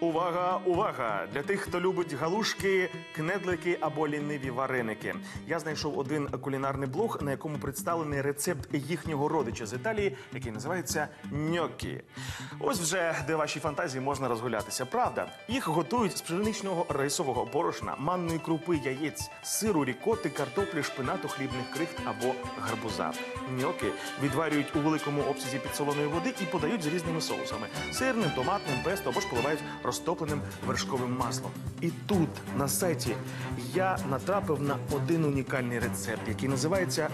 Увага, увага! Для тих, хто любить галушки, кнедлики або ліниві вареники. Я знайшов один кулінарний блог, на якому представлений рецепт їхнього родича з Італії, який називається ньоккі. Ось вже де вашій фантазії можна розгулятися. Правда, їх готують з пшеничного рисового борошна, манної крупи, яєць, сиру, рікоти, картоплі, шпинату, хлібних крихт або гарбуза. Ньокі відварюють у великому обсязі підсоленої води і подають з різними соусами: сирним, томатним, песто або ж поливають розтопленим вершковим маслом. І тут, на сайті, я натрапив на один унікальний рецепт, який називається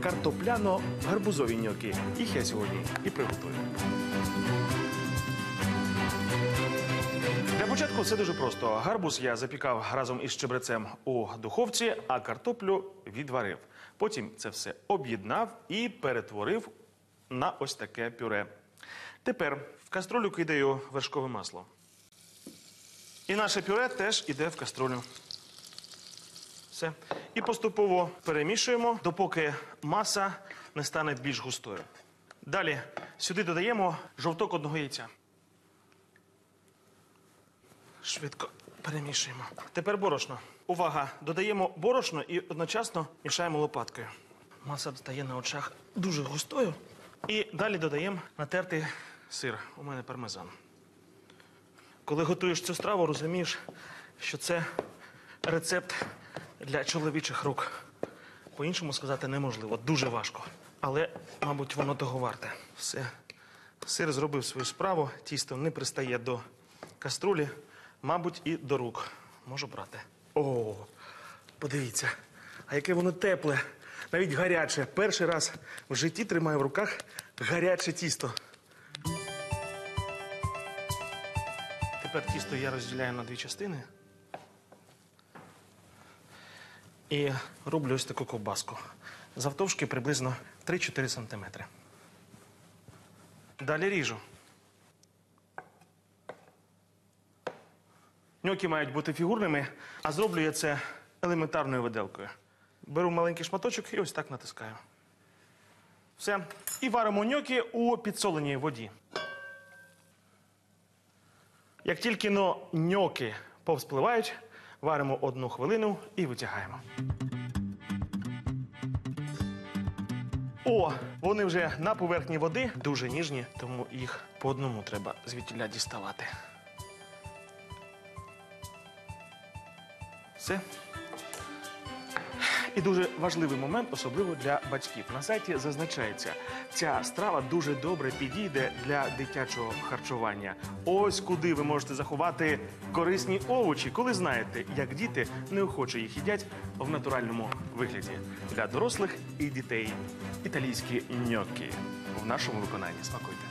картопляно-гарбузові ньокі. Їх я сьогодні і приготую. Для початку все дуже просто. Гарбуз я запікав разом із чебрецем у духовці, а картоплю відварив. Потім це все об'єднав і перетворив на ось таке пюре. Тепер в каструлю кидаю вершкове масло. І наше пюре теж іде в каструлю. Все. І поступово перемішуємо, допоки маса не стане більш густою. Далі сюди додаємо жовток одного яйця. Швидко перемішуємо. Тепер борошно. Увага! Додаємо борошно і одночасно мішаємо лопаткою. Маса стає на очах дуже густою. І далі додаємо натертий сир. У мене пармезан. Коли готуєш цю страву, розумієш, що це рецепт для чоловічих рук. По-іншому сказати неможливо, дуже важко. Але, мабуть, воно того варте. Все. Сир зробив свою справу, тісто не пристає до каструлі, мабуть, і до рук. Можу брати. О, подивіться, а яке воно тепле, навіть гаряче. Перший раз в житті тримаю в руках гаряче тісто. Тепер тісто я розділяю на дві частини. І роблю ось таку ковбаску. Завтовшки приблизно 3-4 сантиметри. Далі ріжу. Ньокі мають бути фігурними, а зроблю я це елементарною виделкою. Беру маленький шматочок і ось так натискаю. Все. І варимо ньокі у підсоленій воді. Як тільки но ньоки повспливають, варимо одну хвилину і витягаємо. О, вони вже на поверхні води дуже ніжні, тому їх по одному треба звідтіля діставати. Все. І дуже важливий момент, особливо для батьків. На сайті зазначається, ця страва дуже добре підійде для дитячого харчування. Ось куди ви можете заховати корисні овочі, коли знаєте, як діти неохоче їх їдять в натуральному вигляді. Для дорослих і дітей італійські ньоккі в нашому виконанні. Смакуйте.